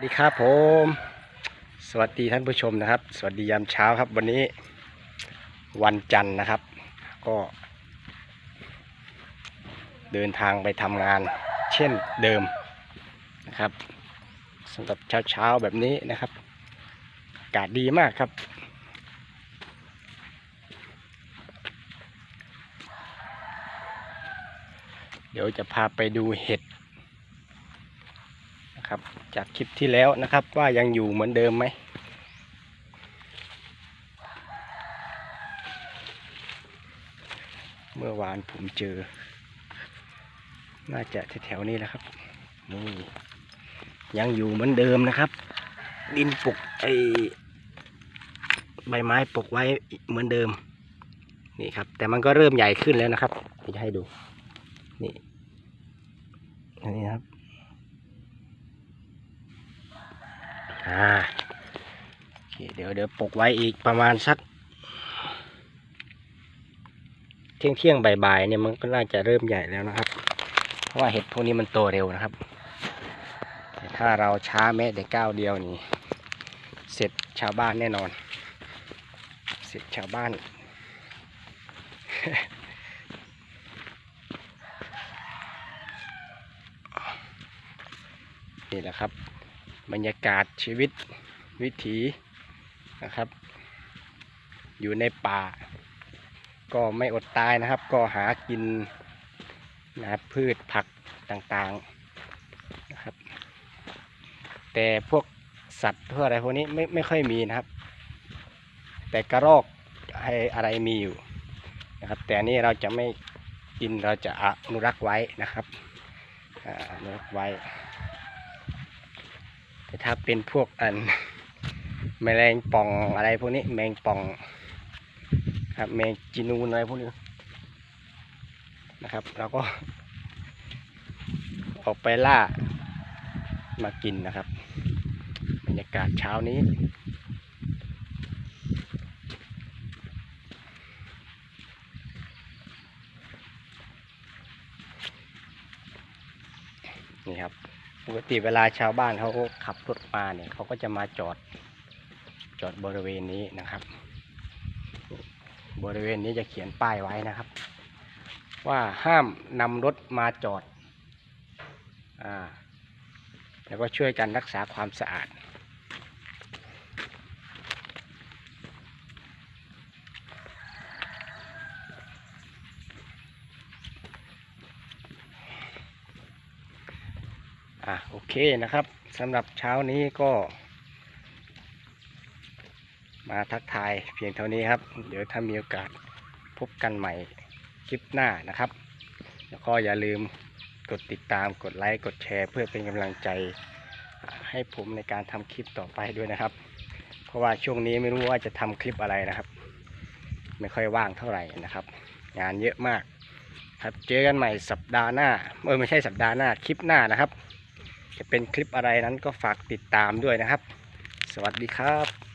สวัสดีครับผม สวัสดีท่านผู้ชมนะครับ สวัสดียามเช้าครับวันนี้วันจันทร์นะครับ ก็ เดินทางไปทำงานเช่นเดิมนะครับสำหรับเช้าเช้าแบบนี้นะครับอากาศดีมากครับ เดี๋ยวจะพาไปดูเห็ด นะครับ จากคลิปที่แล้วนะครับ ว่ายังอยู่เหมือนเดิมไหมเมื่อวานผมเจอ น่าจะแถวๆนี้แหละครับนี่ยังอยู่เหมือนเดิมนะครับ ดินปกไอใบไม้ปกไว้เหมือนเดิม นี่ครับ แต่มันก็เริ่มใหญ่ขึ้นแล้วนะครับจะให้ดู นี่อันนี้ครับ อ่าเดี๋ยวเดี๋ยวปกไว้อีกประมาณสัก เที่ยงเที่ยงบ่ายๆเนี่ยมันก็น่าจะเริ่มใหญ่แล้วนะครับ เพราะว่าเห็ดพวกนี้มันโตเร็วนะครับ แต่ถ้าเราช้าแม้แต่ก้าวเดียวนี่ เสร็จชาวบ้านแน่นอน เสร็จชาวบ้านนี่แหละครับ บรรยากาศชีวิตวิถีนะครับ อยู่ในป่า ก็ไม่อดตายนะครับ ก็หากินนะพืชผักต่างๆนะครับ แต่พวกสัตว์พวกอะไรพวกนี้ไม่ไม่ค่อยมีนะครับ แต่กระรอกให้อะไรมีอยู่นะครับ แต่นี้เราจะไม่กินเราจะอนุรักษ์ไว้นะครับอนุรักษ์ไว้ แต่ถ้าเป็นพวกอันแมลงป่องอะไรพวกนี้ แมงป่อง ครับแมงจีนูนอะไรพวกนี้นะครับเราก็ ออกไปล่ามากินนะครับบรรยากาศเช้านี้นี่ครับ ปกติเวลาชาวบ้านเขาขับรถมาเนี่ยเขาก็จะมาจอดจอดบริเวณนี้นะครับ บริเวณนี้จะเขียนป้ายไว้นะครับ ว่าห้ามนำรถมาจอดอ่าแล้วก็ช่วยกันรักษาความสะอาด อะโอเคนะครับสำหรับเช้านี้ก็ มาทักทายเพียงเท่านี้ครับ เดี๋ยวถ้ามีโอกาสพบกันใหม่คลิปหน้านะครับ แล้วก็อย่าลืมกดติดตามกดไลค์กดแชร์ เพื่อเป็นกำลังใจให้ผมในการทำคลิปต่อไปด้วยนะครับ เพราะว่าช่วงนี้ไม่รู้ว่าจะทำคลิปอะไรนะครับ ไม่ค่อยว่างเท่าไหร่นะครับ งานเยอะมากครับเจอกันใหม่สัปดาห์หน้าเออไม่ใช่สัปดาห์หน้าคลิปหน้านะครับ จะเป็นคลิปอะไรนั้นก็ฝากติดตามด้วยนะครับ สวัสดีครับ